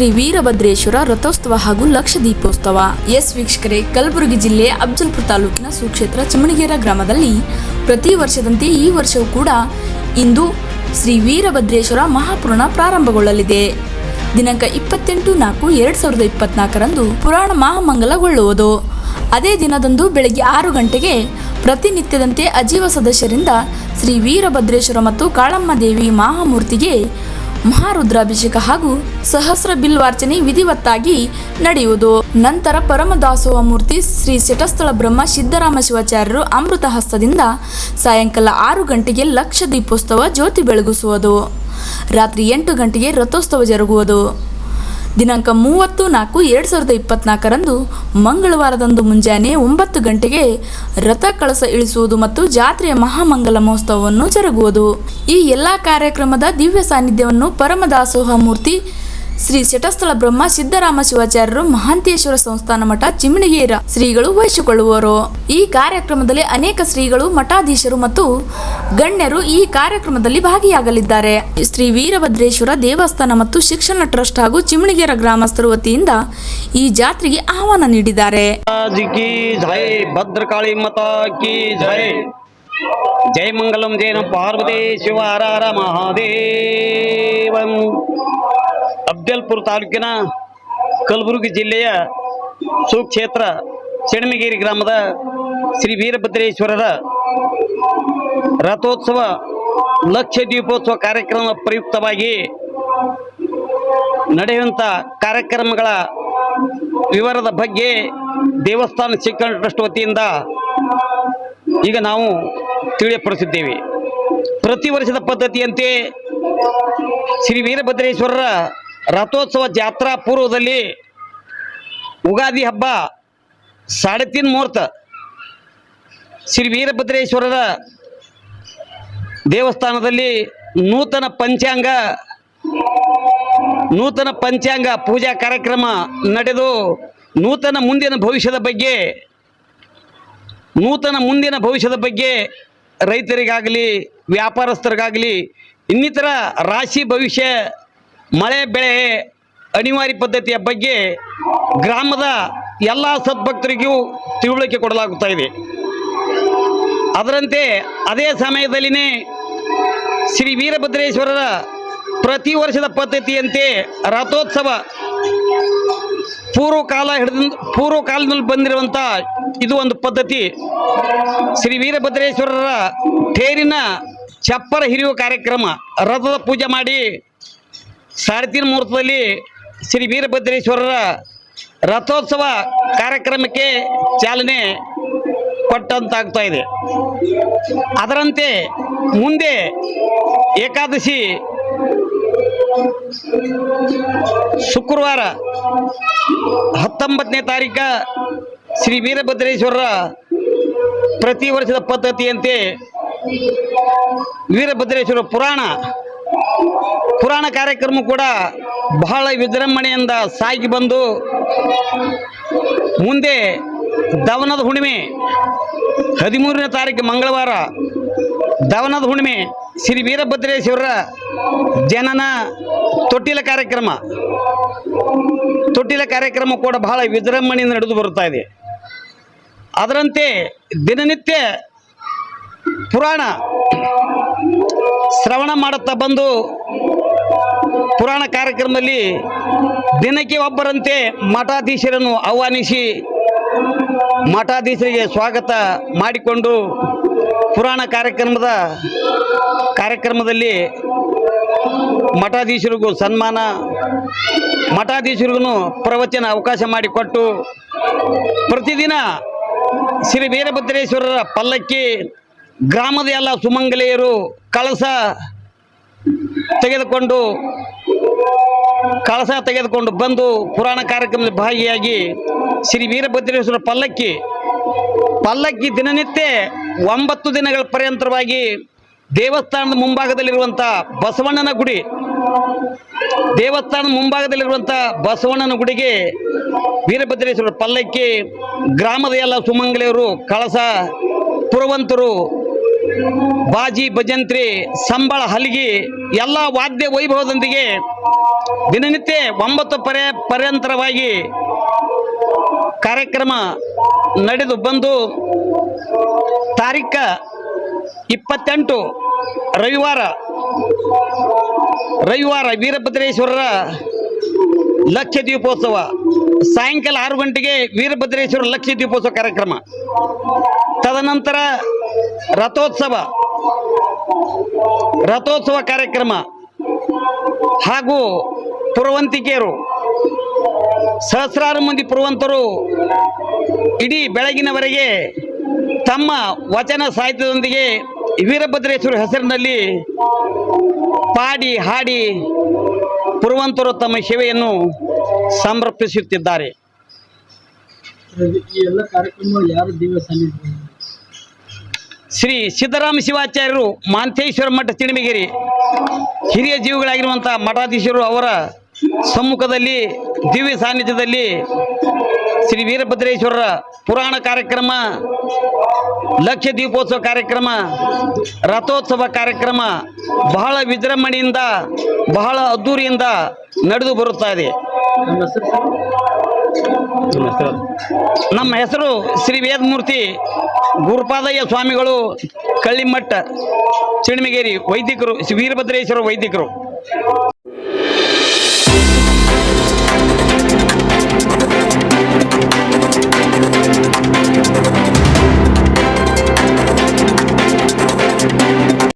ಶ್ರೀ ವೀರಭದ್ರೇಶ್ವರ ರಥೋತ್ಸವ ಹಾಗೂ ಲಕ್ಷ ದೀಪೋತ್ಸವ. ಎಸ್ ವೀಕ್ಷಕರೇ, ಕಲಬುರಗಿ ಜಿಲ್ಲೆ ಅಫ್ಜಲ್ಪುರ ತಾಲೂಕಿನ ಸುಕ್ಷೇತ್ರ ಚಮಣಗೇರ ಗ್ರಾಮದಲ್ಲಿ ಪ್ರತಿ ವರ್ಷದಂತೆ ಈ ವರ್ಷವೂ ಕೂಡ ಇಂದು ಶ್ರೀ ವೀರಭದ್ರೇಶ್ವರ ಮಹಾಪುರಾಣ ಪ್ರಾರಂಭಗೊಳ್ಳಲಿದೆ. ದಿನಾಂಕ ಇಪ್ಪತ್ತೆಂಟು ನಾಲ್ಕು ಎರಡು ಸಾವಿರದ ಇಪ್ಪತ್ನಾಲ್ಕರಂದು ಪುರಾಣ ಮಹಾಮಂಗಲಗೊಳ್ಳುವುದು. ಅದೇ ದಿನದಂದು ಬೆಳಗ್ಗೆ ಆರು ಗಂಟೆಗೆ ಪ್ರತಿನಿತ್ಯದಂತೆ ಅಜೀವ ಸದಸ್ಯರಿಂದ ಶ್ರೀ ವೀರಭದ್ರೇಶ್ವರ ಮತ್ತು ಕಾಳಮ್ಮ ದೇವಿ ಮಹಾಮೂರ್ತಿಗೆ ಮಹಾರುದ್ರಾಭಿಷೇಕ ಹಾಗೂ ಸಹಸ್ರ ಬಿಲ್ವಾರ್ಚನೆ ವಿಧಿವತ್ತಾಗಿ ನಡೆಯುವುದು. ನಂತರ ಪರಮದಾಸೋಹ ಮೂರ್ತಿ ಶ್ರೀ ಶಟಸ್ಥಳ ಬ್ರಹ್ಮ ಸಿದ್ದರಾಮ ಶಿವಾಚಾರ್ಯರು ಅಮೃತ ಹಸ್ತದಿಂದ ಸಾಯಂಕಾಲ ಆರು ಗಂಟೆಗೆ ಲಕ್ಷ ದೀಪೋತ್ಸವ ಜ್ಯೋತಿ ಬೆಳಗಿಸುವುದು. ರಾತ್ರಿ ಎಂಟು ಗಂಟೆಗೆ ರಥೋತ್ಸವ ಜರುಗುವುದು. ದಿನಾಂಕ ಮೂವತ್ತು ನಾಲ್ಕು ಎರಡು ಸಾವಿರದ ಇಪ್ಪತ್ನಾಲ್ಕರಂದು ಮಂಗಳವಾರದಂದು ಮುಂಜಾನೆ ಒಂಬತ್ತು ಗಂಟೆಗೆ ರಥ ಕಳಸ ಇಳಿಸುವುದು ಮತ್ತು ಜಾತ್ರೆಯ ಮಹಾಮಂಗಲ ಮಹೋತ್ಸವವನ್ನು ಜರುಗುವುದು. ಈ ಎಲ್ಲ ಕಾರ್ಯಕ್ರಮದ ದಿವ್ಯ ಸಾನ್ನಿಧ್ಯವನ್ನು ಪರಮದಾಸೋಹ ಮೂರ್ತಿ ಶ್ರೀ ಶಟಸ್ಥಳ ಬ್ರಹ್ಮ ಸಿದ್ದರಾಮ ಶಿವಾಚಾರ್ಯರು ಮಹಾಂತೇಶ್ವರ ಸಂಸ್ಥಾನ ಮಠ ಚಿಮಣಗೇರ ಶ್ರೀಗಳು ವಹಿಸಿಕೊಳ್ಳುವರು. ಈ ಕಾರ್ಯಕ್ರಮದಲ್ಲಿ ಅನೇಕ ಶ್ರೀಗಳು, ಮಠಾಧೀಶರು ಮತ್ತು ಗಣ್ಯರು ಈ ಕಾರ್ಯಕ್ರಮದಲ್ಲಿ ಭಾಗಿಯಾಗಲಿದ್ದಾರೆ. ಶ್ರೀ ವೀರಭದ್ರೇಶ್ವರ ದೇವಸ್ಥಾನ ಮತ್ತು ಶಿಕ್ಷಣ ಟ್ರಸ್ಟ್ ಹಾಗೂ ಚಿಮಣಿಗೇರ ಗ್ರಾಮಸ್ಥರು ವತಿಯಿಂದ ಈ ಜಾತ್ರೆಗೆ ಆಹ್ವಾನ ನೀಡಿದ್ದಾರೆ. ಭದ್ರಕಾಳಿ ಕಿ ಜೈ ಜೈ. ಮಂಗಲಂ ಜೈನ ಪಾರ್ವತಿ ಶಿವ ಮಹಾದೇವಂ. ಅಫ್ಜಲ್ಪುರ ತಾಲೂಕಿನ ಕಲಬುರಗಿ ಜಿಲ್ಲೆಯ ಸುಕ್ಷೇತ್ರ ಚೆಣಮಗಿರಿ ಗ್ರಾಮದ ಶ್ರೀ ವೀರಭದ್ರೇಶ್ವರರ ರಥೋತ್ಸವ ಲಕ್ಷ ದೀಪೋತ್ಸವ ಕಾರ್ಯಕ್ರಮ ಪ್ರಯುಕ್ತವಾಗಿ ನಡೆಯುವಂಥ ಕಾರ್ಯಕ್ರಮಗಳ ವಿವರದ ಬಗ್ಗೆ ದೇವಸ್ಥಾನ ಶಿಕ್ಷಣ ಟ್ರಸ್ಟ್ ವತಿಯಿಂದ ಈಗ ನಾವು ತಿಳಿಯಪಡಿಸಿದ್ದೇವೆ. ಪ್ರತಿ ವರ್ಷದ ಪದ್ಧತಿಯಂತೆ ಶ್ರೀ ವೀರಭದ್ರೇಶ್ವರರ ರಥೋತ್ಸವ ಜಾತ್ರಾ ಪೂರ್ವದಲ್ಲಿ ಉಗಾದಿ ಹಬ್ಬ ಸಾಡೆ ಮೂರ್ತ ಮುಹೂರ್ತ ಶ್ರೀ ವೀರಭದ್ರೇಶ್ವರರ ದೇವಸ್ಥಾನದಲ್ಲಿ ನೂತನ ಪಂಚಾಂಗ ನೂತನ ಪಂಚಾಂಗ ಪೂಜಾ ಕಾರ್ಯಕ್ರಮ ನಡೆದು ನೂತನ ಮುಂದಿನ ಭವಿಷ್ಯದ ಬಗ್ಗೆ, ನೂತನ ಮುಂದಿನ ಭವಿಷ್ಯದ ಬಗ್ಗೆ ರೈತರಿಗಾಗಲಿ, ವ್ಯಾಪಾರಸ್ಥರಿಗಾಗಲಿ, ಇನ್ನಿತರ ರಾಶಿ ಭವಿಷ್ಯ ಮಳೆ ಬೆಳೆ ಅನಿವಾರ್ಯ ಪದ್ಧತಿಯ ಬಗ್ಗೆ ಗ್ರಾಮದ ಎಲ್ಲ ಸದ್ಭಕ್ತರಿಗೂ ತಿಳುವಳಿಕೆ ಕೊಡಲಾಗುತ್ತಾ ಇದೆ. ಅದರಂತೆ ಅದೇ ಸಮಯದಲ್ಲಿನೇ ಶ್ರೀ ವೀರಭದ್ರೇಶ್ವರರ ಪ್ರತಿ ವರ್ಷದ ಪದ್ಧತಿಯಂತೆ ರಥೋತ್ಸವ ಪೂರ್ವಕಾಲ ಹಿಡಿದ ಪೂರ್ವಕಾಲದಲ್ಲಿ ಬಂದಿರುವಂಥ ಇದು ಒಂದು ಪದ್ಧತಿ. ಶ್ರೀ ವೀರಭದ್ರೇಶ್ವರರ ತೇರಿನ ಚಪ್ಪರ ಹಿರಿಯುವ ಕಾರ್ಯಕ್ರಮ, ರಥದ ಪೂಜೆ ಮಾಡಿ ಸಾರಥಿನ ಮುಹೂರ್ತದಲ್ಲಿ ಶ್ರೀ ವೀರಭದ್ರೇಶ್ವರರ ರಥೋತ್ಸವ ಕಾರ್ಯಕ್ರಮಕ್ಕೆ ಚಾಲನೆ ಕೊಟ್ಟಂತಾಗ್ತಾ ಇದೆ. ಅದರಂತೆ ಮುಂದೆ ಏಕಾದಶಿ ಶುಕ್ರವಾರ ಹತ್ತೊಂಬತ್ತನೇ ತಾರೀಕ ಶ್ರೀ ವೀರಭದ್ರೇಶ್ವರರ ಪ್ರತಿ ವರ್ಷದ ಪದ್ಧತಿಯಂತೆ ವೀರಭದ್ರೇಶ್ವರ ಪುರಾಣ ಪುರಾಣ ಕಾರ್ಯಕ್ರಮ ಕೂಡ ಬಹಳ ವಿಜೃಂಭಣೆಯಿಂದ ಸಾಗಿ ಬಂದು ಮುಂದೆ ದವನದ ಹುಣ್ಣಿಮೆ ಹದಿಮೂರನೇ ತಾರೀಕು ಮಂಗಳವಾರ ದವನದ ಹುಣ್ಣಿಮೆ ಶ್ರೀ ವೀರಭದ್ರೇಶ್ವರ ಜನನ ತೊಟ್ಟಿಲ ಕಾರ್ಯಕ್ರಮ. ತೊಟ್ಟಿಲ ಕಾರ್ಯಕ್ರಮ ಕೂಡ ಬಹಳ ವಿಜೃಂಭಣೆಯಿಂದ ನಡೆದು ಬರುತ್ತಾ ಇದೆ. ಅದರಂತೆ ದಿನನಿತ್ಯ ಪುರಾಣ ಶ್ರವಣ ಮಾಡುತ್ತಾ ಬಂದು ಪುರಾಣ ಕಾರ್ಯಕ್ರಮದಲ್ಲಿ ದಿನಕ್ಕೆ ಒಬ್ಬರಂತೆ ಮಠಾಧೀಶರನ್ನು ಆಹ್ವಾನಿಸಿ ಮಠಾಧೀಶರಿಗೆ ಸ್ವಾಗತ ಮಾಡಿಕೊಂಡು ಪುರಾಣ ಕಾರ್ಯಕ್ರಮದ ಕಾರ್ಯಕ್ರಮದಲ್ಲಿ ಮಠಾಧೀಶರಿಗೂ ಸನ್ಮಾನ, ಮಠಾಧೀಶರಿಗೂ ಪ್ರವಚನ ಅವಕಾಶ ಮಾಡಿಕೊಟ್ಟು ಪ್ರತಿದಿನ ಶ್ರೀ ವೀರಭದ್ರೇಶ್ವರರ ಪಲ್ಲಕ್ಕಿ ಗ್ರಾಮದ ಎಲ್ಲ ಸುಮಂಗಲೆಯರು ಕಳಸ ತೆಗೆದುಕೊಂಡು ಕಳಸ ತೆಗೆದುಕೊಂಡು ಬಂದು ಪುರಾಣ ಕಾರ್ಯಕ್ರಮದಲ್ಲಿ ಭಾಗಿಯಾಗಿ ಶ್ರೀ ವೀರಭದ್ರೇಶ್ವರ ಪಲ್ಲಕ್ಕಿ ಪಲ್ಲಕ್ಕಿ ದಿನನಿತ್ಯ ಒಂಬತ್ತು ದಿನಗಳ ಪರ್ಯಂತರವಾಗಿ ದೇವಸ್ಥಾನದ ಮುಂಭಾಗದಲ್ಲಿರುವಂಥ ಬಸವಣ್ಣನ ಗುಡಿ, ದೇವಸ್ಥಾನದ ಮುಂಭಾಗದಲ್ಲಿರುವಂಥ ಬಸವಣ್ಣನ ಗುಡಿಗೆ ವೀರಭದ್ರೇಶ್ವರ ಪಲ್ಲಕ್ಕಿ, ಗ್ರಾಮದ ಎಲ್ಲ ಸುಮಂಗಲೆಯವರು ಕಳಸ, ಪುರವಂತರು ಬಾಜಿ ಭಜಂತ್ರಿ ಸಂಬಳ ಹಲಗಿ ಎಲ್ಲ ವಾದ್ಯ ವೈಭವದೊಂದಿಗೆ ದಿನನಿತ್ಯ ಒಂಬತ್ತು ಪರ್ಯ ಪರ್ಯಂತರವಾಗಿ ಕಾರ್ಯಕ್ರಮ ನಡೆದು ಬಂದು ತಾರೀಖ ಇಪ್ಪತ್ತೆಂಟು ರವಿವಾರ ರವಿವಾರ ವೀರಭದ್ರೇಶ್ವರರ ಲಕ್ಷ ದೀಪೋತ್ಸವ, ಸಾಯಂಕಾಲ ಆರು ಗಂಟೆಗೆ ವೀರಭದ್ರೇಶ್ವರ ಲಕ್ಷ ದೀಪೋತ್ಸವ ಕಾರ್ಯಕ್ರಮ. ತದನಂತರ ರಥೋತ್ಸವ ರಥೋತ್ಸವ ಕಾರ್ಯಕ್ರಮ ಹಾಗೂ ಪುರವಂತಿಕೆಯರು, ಸಹಸ್ರಾರು ಮಂದಿ ಪುರವಂತರು ಇಡೀ ಬೆಳಗಿನವರೆಗೆ ತಮ್ಮ ವಚನ ಸಾಹಿತ್ಯದೊಂದಿಗೆ ವೀರಭದ್ರೇಶ್ವರ ಹೆಸರಿನಲ್ಲಿ ಪಾಡಿ, ಹಾಡಿ ಪುರವಂತರು ತಮ್ಮ ಸೇವೆಯನ್ನು ಸಮರ್ಪಿಸುತ್ತಿದ್ದಾರೆ. ಎಲ್ಲ ಕಾರ್ಯಕ್ರಮ ಯಾರು ದಿವಸ ಶ್ರೀ ಸಿದ್ದರಾಮ ಶಿವಾಚಾರ್ಯರು ಮಾಂತೇಶ್ವರ ಮಠ ತಿಣಿಮಗಿರಿ ಹಿರಿಯ ಜೀವಿಗಳಾಗಿರುವಂಥ ಮಠಾಧೀಶರು ಅವರ ಸಮ್ಮುಖದಲ್ಲಿ ದಿವ್ಯ ಸಾನ್ನಿಧ್ಯದಲ್ಲಿ ಶ್ರೀ ವೀರಭದ್ರೇಶ್ವರರ ಪುರಾಣ ಕಾರ್ಯಕ್ರಮ, ಲಕ್ಷ ದೀಪೋತ್ಸವ ಕಾರ್ಯಕ್ರಮ, ರಥೋತ್ಸವ ಕಾರ್ಯಕ್ರಮ ಬಹಳ ವಿಜೃಂಭಣೆಯಿಂದ, ಬಹಳ ಅದ್ದೂರಿಯಿಂದ ನಡೆದು ಬರುತ್ತಾ ಇದೆ. ನಮ್ಮ ಹೆಸರು ನಮ್ಮ ಹೆಸರು ಶ್ರೀ ವೇದಮೂರ್ತಿ ಗುರುಪಾದಯ್ಯ ಸ್ವಾಮಿಗಳು ಕಳ್ಳಿಮಠ ಚಿಣ್ಮಿಗೇರಿ ವೈದಿಕರು ವೀರಭದ್ರೇಶ್ವರ ವೈದಿಕರು.